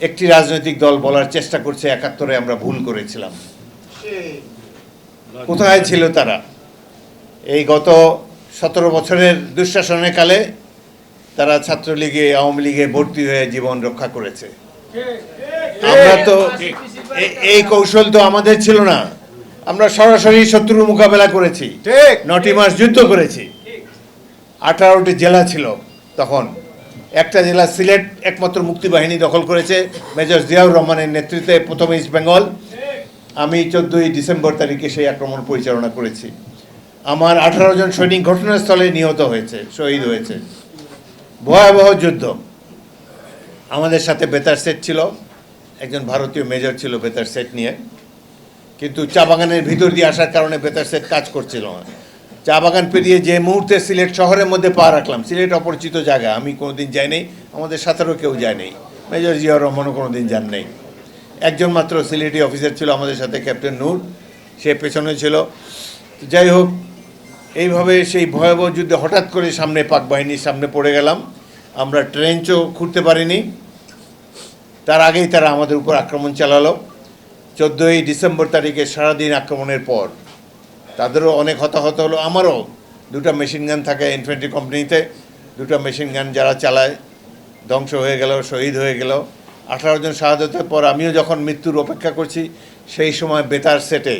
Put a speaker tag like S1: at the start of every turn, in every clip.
S1: একটি রাজনৈতিক দল বলার চেষ্টা করছে একাত্তরে আমরা ভুল করেছিলাম। কোথায় ছিল তারা? এই গত সতেরো বছরের দুঃশাসনের কালে তারা ছাত্রলীগে আওয়ামী লীগে ভর্তি হয়ে জীবন রক্ষা করেছে। আমরা তো এই কৌশল তো আমাদের ছিল না। আমরা সরাসরি শত্রুর মোকাবেলা করেছি।
S2: ঠিক।
S1: নটি মাস যুদ্ধ করেছি। আঠারোটি জেলা ছিল তখন। একটা জেলা সিলেট একমাত্র মুক্তিবাহিনী দখল করেছে, মেজর জিয়াউর রহমানের নেতৃত্বে প্রথম ইস্ট বেঙ্গল। আমি চোদ্দোই ডিসেম্বর তারিখে সেই আক্রমণ পরিচালনা করেছি। আমার আঠারো জন সৈনিক ঘটনাস্থলে নিহত হয়েছে, শহীদ হয়েছে। ভয়াবহ যুদ্ধ। আমাদের সাথে বেতার সেট ছিল, একজন ভারতীয় মেজর ছিল বেতার সেট নিয়ে। কিন্তু চা বাগানের ভিতর দিয়ে আসার কারণে বেতার সেট কাজ করছিল না। চা বাগান পেরিয়ে যে মুহূর্তে সিলেট শহরের মধ্যে পা রাখলাম, সিলেট অপরিচিত জায়গা, আমি কোনোদিন যাই নাই, আমাদের সাথেও কেউ যায় নাই। মেজর জিয়াউর রহমানও কোনোদিন যান নাই। একজন মাত্র সিলেটি অফিসার ছিল আমাদের সাথে, ক্যাপ্টেন নূর, সে পেছনে ছিল। যাই হোক, এইভাবে সেই ভয়াবহ যুদ্ধে হঠাৎ করে সামনে পাক বাহিনীর সামনে পড়ে গেলাম। আমরা ট্রেঞ্চও খুঁড়তে পারিনি। তার আগেই তারা আমাদের উপর আক্রমণ চালালো। চোদ্দোই ডিসেম্বর তারিখে সারাদিন আক্রমণের পর তাদেরও অনেক হতাহত হলো, আমারও। দুটো মেশিন গান থাকে ইনফেন্ট্রি কোম্পানিতে দুটো মেশিন গান যারা চালায়, ধ্বংস হয়ে গেল, শহীদ হয়ে গেল। আঠারো জন শাহাদতের পর আমিও যখন মৃত্যুর অপেক্ষা করছি, সেই সময় বেতার সেটে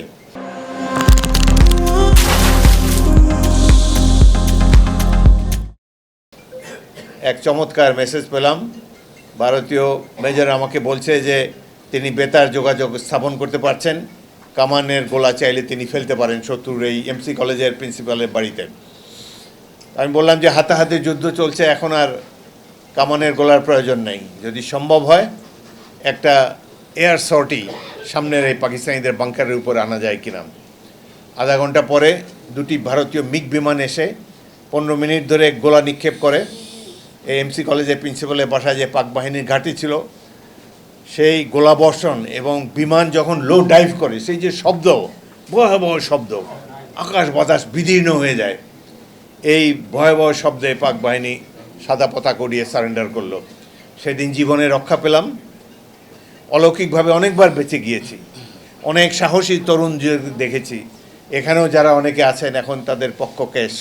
S1: এক চমৎকার মেসেজ পেলাম। ভারতীয় মেজর আমাকে বলছে যে, তিনি বেতার যোগাযোগ স্থাপন করতে পারছেন। কামানের গোলা চাইলে তিনি ফেলতে পারেন শত্রুর এই এমসি কলেজের প্রিন্সিপালের বাড়িতে। আমি বললাম যে হাতাহাতি যুদ্ধ চলছে, এখন আর কামানের গোলার প্রয়োজন নেই। যদি সম্ভব হয়, একটা এয়ার সর্টি সামনের এই পাকিস্তানিদের বাংকারের উপর আনা যায় কিনা। আধা ঘণ্টা পরে দুটি ভারতীয় মিগ বিমান এসে পনেরো মিনিট ধরে গোলা নিক্ষেপ করে। এই এমসি কলেজের প্রিন্সিপালের বাসায় যে পাক বাহিনীর ঘাঁটি ছিল সেই গোলাবর্ষণ এবং বিমান যখন লো ডাইভ করে, সেই যে শব্দ, ভয়াবহ শব্দ, আকাশ বাতাস বিদীর্ণ হয়ে যায়। এই ভয়াবহ শব্দে পাক বাহিনী সাদা পতাকা উড়িয়ে সারেন্ডার করল। সেদিন জীবনে রক্ষা পেলাম। অলৌকিকভাবে অনেকবার বেঁচে গিয়েছি। অনেক সাহসী তরুণ দেখেছি। এখানেও যারা অনেকে আছেন, এখন তাদের পক্ষ কেশ।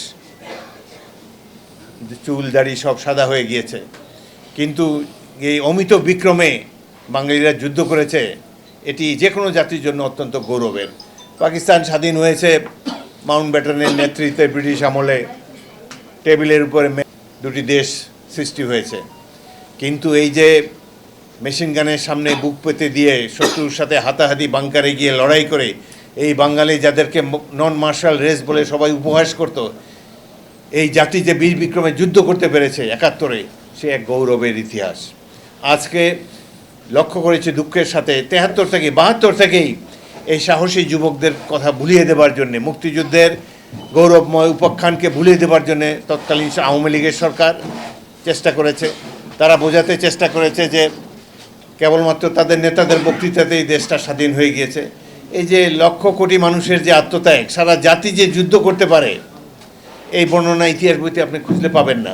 S1: চুল দাড়ি সব সাদা হয়ে গিয়েছে। কিন্তু এই অমিত বিক্রমে বাঙালিরা যুদ্ধ করেছে, এটি যে কোনো জাতির জন্য অত্যন্ত গৌরবের। পাকিস্তান স্বাধীন হয়েছে, মাউন্ট ব্যাটনের নেতৃত্বে ব্রিটিশ আমলে টেবিলের উপরে দুটি দেশ সৃষ্টি হয়েছে। কিন্তু এই যে মেশিন গানের সামনে বুক পেতে দিয়ে শত্রুর সাথে হাতাহাতি বাংকারে গিয়ে লড়াই করে, এই বাঙালি যাদেরকে নন মার্শাল রেস বলে সবাই উপহাস করতো, এই জাতি যে বীর বিক্রমে যুদ্ধ করতে পেরেছে একাত্তরে, সে এক গৌরবের ইতিহাস। আজকে লক্ষ্য করেছে দুঃখের সাথে, তেহাত্তর থেকে বাহাত্তর থেকেই এই সাহসী যুবকদের কথা ভুলিয়ে দেবার জন্যে, মুক্তিযুদ্ধের গৌরবময় উপাখ্যানকে ভুলিয়ে দেবার জন্যে তৎকালীন আওয়ামী লীগের সরকার চেষ্টা করেছে। তারা বোঝাতে চেষ্টা করেছে যে কেবলমাত্র তাদের নেতাদের বক্তৃতাতেই দেশটা স্বাধীন হয়ে গিয়েছে। এই যে লক্ষ কোটি মানুষের যে আত্মত্যাগ, সারা জাতি যে যুদ্ধ করতে পারে, এই বর্ণনা ইতিহাস বইতে আপনি খুঁজলে পাবেন না।